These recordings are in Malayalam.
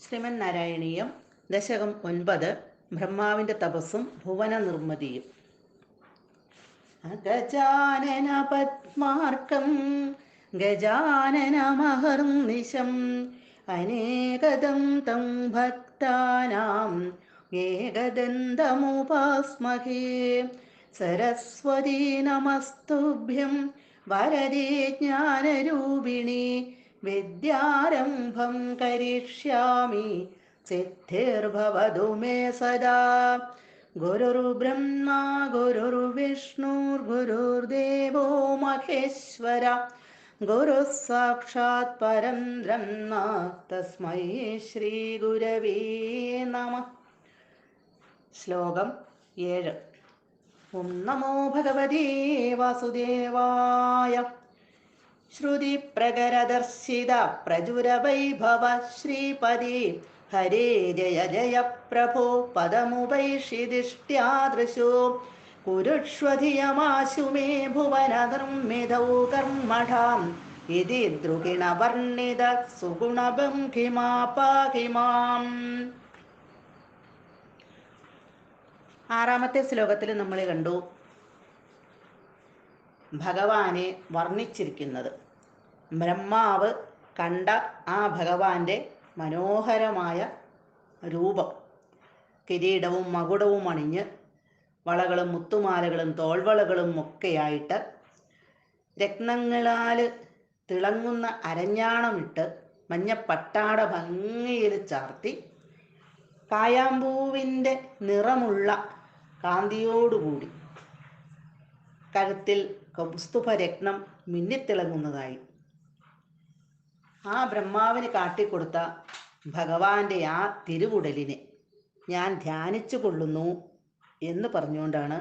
ശ്രീമൻ നാരായണീയം ദശകം ഒൻപത് ബ്രഹ്മാവിന്റെ തപസ്സും ഭുവന നിർമ്മിതിയും ഗജാനന പത്മാർക്കം ഗജാനനമഹർനിശം അനേകദം തം ഭക്താനാം ഏകദന്തമുപാസ്മഹേ. സരസ്വതീ നമസ്തുഭ്യം വരദേ ജ്ഞാനരൂപിണി വിദ്യാരംഭം കരിഷ്യാമി സിദ്ധിർഭവതു മേ സദാ. ഗുരുർബ്രഹ്മ ഗുരുർവിഷ്ണുർഗുരുർദേവോ മഹേശ്വര. ഗുരു സാക്ഷാത് പരം ബ്രഹ്മ തസ്മൈ ശ്രീ ഗുരവേ നമ. ശ്ലോകം ഏഴ്. ഓം നമോ ഭഗവതേ വാസുദേവായ. ശ്രുതിപ്രകരദർശിത പ്രചുരവൈഭവ ശ്രീപതി ഹരേ ജയ ജയ പ്രഭോ പദമുപൈഷിദിഷ്ട്യാദൃശോ കുരുഷ്വധിയമാശു മേ ഭുവന നിർമ്മിതൗ കർമ്മഠാം. ഇതി ദ്രുഗിണ വർണിത പാഹി മാം ആറാമത്തെ ശ്ലോകത്തിൽ നമ്മൾ കണ്ടു ഭഗവാനെ വർണിച്ചിരിക്കുന്നത്. ബ്രഹ്മാവ് കണ്ട ആ ഭഗവാന്റെ മനോഹരമായ രൂപം. കിരീടവും മകുടവും അണിഞ്ഞ് വളകളും മുത്തുമാലകളും തോൾവളകളും ഒക്കെയായിട്ട് രത്നങ്ങളാൽ തിളങ്ങുന്ന അരഞ്ഞാണമിട്ട് മഞ്ഞപ്പട്ടാട ഭംഗിയിൽ ചാർത്തി കായാമ്പൂവിന്റെ നിറമുള്ള കാന്തിയോടുകൂടി കഴുത്തിൽ കൗസ്തുഭരത്നം മിന്നിത്തിളങ്ങുന്നതായി. ആ ബ്രഹ്മാവിന് കാട്ടിക്കൊടുത്ത ഭഗവാന്റെ ആ തിരുവുടലിനെ ഞാൻ ധ്യാനിച്ചു കൊള്ളുന്നു എന്ന് പറഞ്ഞുകൊണ്ടാണ്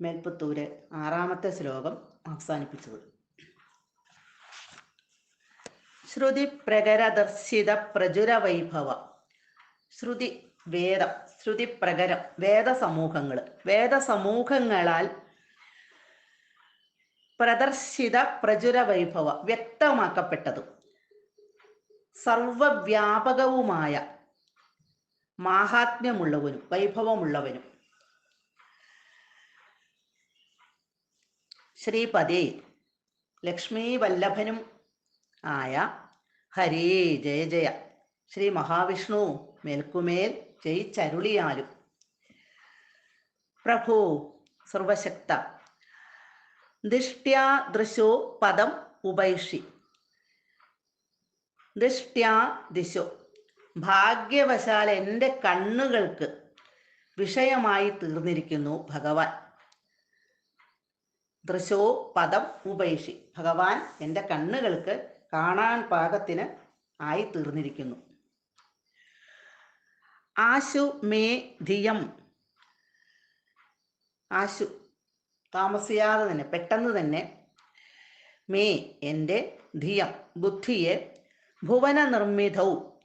മേൽപ്പത്തൂര് ആറാമത്തെ ശ്ലോകം അവസാനിപ്പിച്ചത്. ശ്രുതി പ്രകരദർശിത പ്രചുര വൈഭവ ശ്രുതി വേദം ശ്രുതി പ്രകരം വേദസമൂഹങ്ങൾ വേദസമൂഹങ്ങളാൽ പ്രദർശിത പ്രചുര വൈഭവ വ്യക്തമാക്കപ്പെട്ടതും. സർവവ്യാപകവുമായ മാഹാത്മ്യമുള്ളവനും വൈഭവമുള്ളവനും. ശ്രീപതി ലക്ഷ്മീ വല്ലഭനും ആയ ഹരേ ജയ ജയ. ശ്രീ മഹാവിഷ്ണു മേൽക്കുമേൽ ജയിച്ചരുളിയാലും. പ്രഭു സർവശക്ത. ദിഷ്ട്യാ ദൃശോ പദം ഉപൈഷി ദിഷ്ട്യാ ദിശോ. ഭാഗ്യവശാൽ എന്റെ കണ്ണുകൾക്ക് വിഷയമായി തീർന്നിരിക്കുന്നു ഭഗവാൻ. ദൃശോ പദം ഉപേക്ഷി. ഭഗവാൻ എന്റെ കണ്ണുകൾക്ക് കാണാൻ പാകത്തിന് ആയി തീർന്നിരിക്കുന്നു. ആശു മേ ധിയം. ആശു താമസിയാതെ തന്നെ പെട്ടെന്ന് തന്നെ മേ എന്റെ ധിയം ബുദ്ധിയെ ഭുവന നിർമ്മിതവും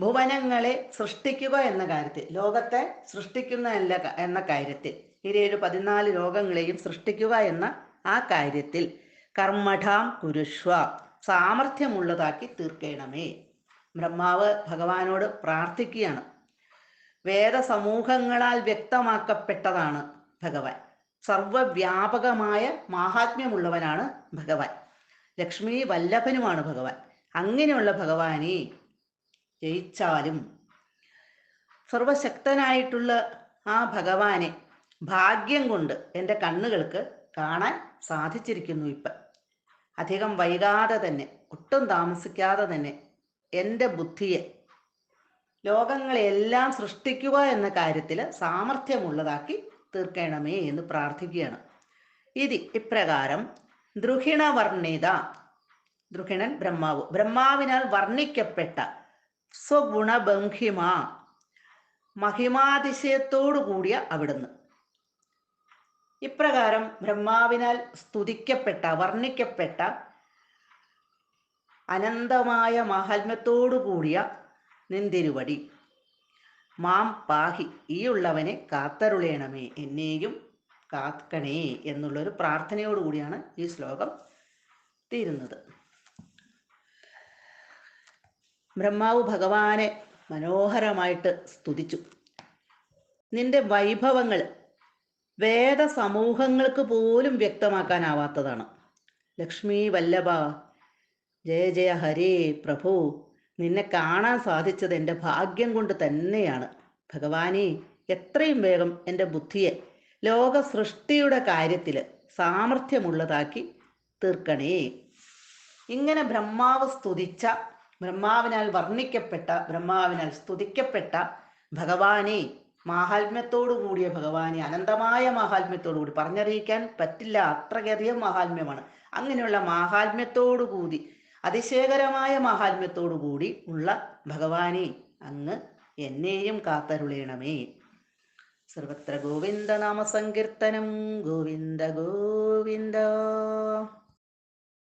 ഭുവനങ്ങളെ സൃഷ്ടിക്കുക എന്ന കാര്യത്തിൽ ലോകത്തെ സൃഷ്ടിക്കുന്ന അല്ല എന്ന കാര്യത്തിൽ ഇരേഴ് പതിനാല് ലോകങ്ങളെയും സൃഷ്ടിക്കുക എന്ന ആ കാര്യത്തിൽ കർമ്മഠാം കുരുഷ്വ സാമർഥ്യമുള്ളതാക്കി തീർക്കണമേ. ബ്രഹ്മാവ് ഭഗവാനോട് പ്രാർത്ഥിക്കുകയാണ്. വേദസമൂഹങ്ങളാൽ വ്യക്തമാക്കപ്പെട്ടതാണ് ഭഗവാൻ. സർവവ്യാപകമായ മാഹാത്മ്യമുള്ളവനാണ് ഭഗവാൻ. ലക്ഷ്മി വല്ലഭനുമാണ് ഭഗവാൻ. അങ്ങനെയുള്ള ഭഗവാനെ ജയിച്ചാലും സർവശക്തനായിട്ടുള്ള ആ ഭഗവാനെ ഭാഗ്യം കൊണ്ട് എന്റെ കണ്ണുകൾക്ക് കാണാൻ സാധിച്ചിരിക്കുന്നു ഇപ്പം. അധികം വൈകാതെ തന്നെ ഒട്ടും താമസിക്കാതെ തന്നെ എന്റെ ബുദ്ധിയെ ലോകങ്ങളെല്ലാം സൃഷ്ടിക്കുക എന്ന കാര്യത്തിൽ സാമർഥ്യമുള്ളതാക്കി തീർക്കണമേ എന്ന് പ്രാർത്ഥിക്കുകയാണ്. ഇത് ഇപ്രകാരം ദ്രുഹിണ വർണിത ദ്രുഹിണൻ ബ്രഹ്മാവ് ബ്രഹ്മാവിനാൽ വർണിക്കപ്പെട്ട സ്വഗുണബംഹിമ മഹിമാതിശയത്തോടു കൂടിയ അവിടുന്ന്. ഇപ്രകാരം ബ്രഹ്മാവിനാൽ സ്തുതിക്കപ്പെട്ട വർണിക്കപ്പെട്ട അനന്തമായ മാഹാത്മ്യത്തോടു കൂടിയ നിന്തിരുവടി. മാം പാഹി ഈ ഉള്ളവനെ കാത്തരുളയണമേ എന്നെയും കാക്കണേ എന്നുള്ളൊരു പ്രാർത്ഥനയോടുകൂടിയാണ് ഈ ശ്ലോകം തീരുന്നത്. ബ്രഹ്മാവ് ഭഗവാനെ മനോഹരമായിട്ട് സ്തുതിച്ചു. നിന്റെ വൈഭവങ്ങൾ വേദ സമൂഹങ്ങൾക്ക് പോലും വ്യക്തമാക്കാനാവാത്തതാണ്. ലക്ഷ്മി വല്ലഭ ജയ ജയ ഹരേ പ്രഭു നിന്നെ കാണാൻ സാധിച്ചത് എന്റെ ഭാഗ്യം കൊണ്ട് തന്നെയാണ്. ഭഗവാനെ എത്രയും വേഗം എന്റെ ബുദ്ധിയെ ലോക സൃഷ്ടിയുടെ കാര്യത്തിൽ സാമർഥ്യമുള്ളതാക്കി തീർക്കണേ. ഇങ്ങനെ ബ്രഹ്മാവ് സ്തുതിച്ച ബ്രഹ്മാവിനാൽ വർണിക്കപ്പെട്ട ബ്രഹ്മാവിനാൽ സ്തുതിക്കപ്പെട്ട ഭഗവാനെ മാഹാത്മ്യത്തോടു കൂടിയ ഭഗവാനെ അനന്തമായ മാഹാത്മ്യത്തോടു കൂടി പറഞ്ഞറിയിക്കാൻ പറ്റില്ല. അത്രയധികം മാഹാത്മ്യമാണ്. അങ്ങനെയുള്ള മാഹാത്മ്യത്തോടു കൂടി അതിശയകരമായ മാഹാത്മ്യത്തോടു കൂടി ഉള്ള ഭഗവാനെ അങ്ങ് എന്നെയും കാത്തരുളേണമേ. സർവത്ര ഗോവിന്ദ നാമ സങ്കീർത്തനം. ഗോവിന്ദ ഗോവിന്ദ.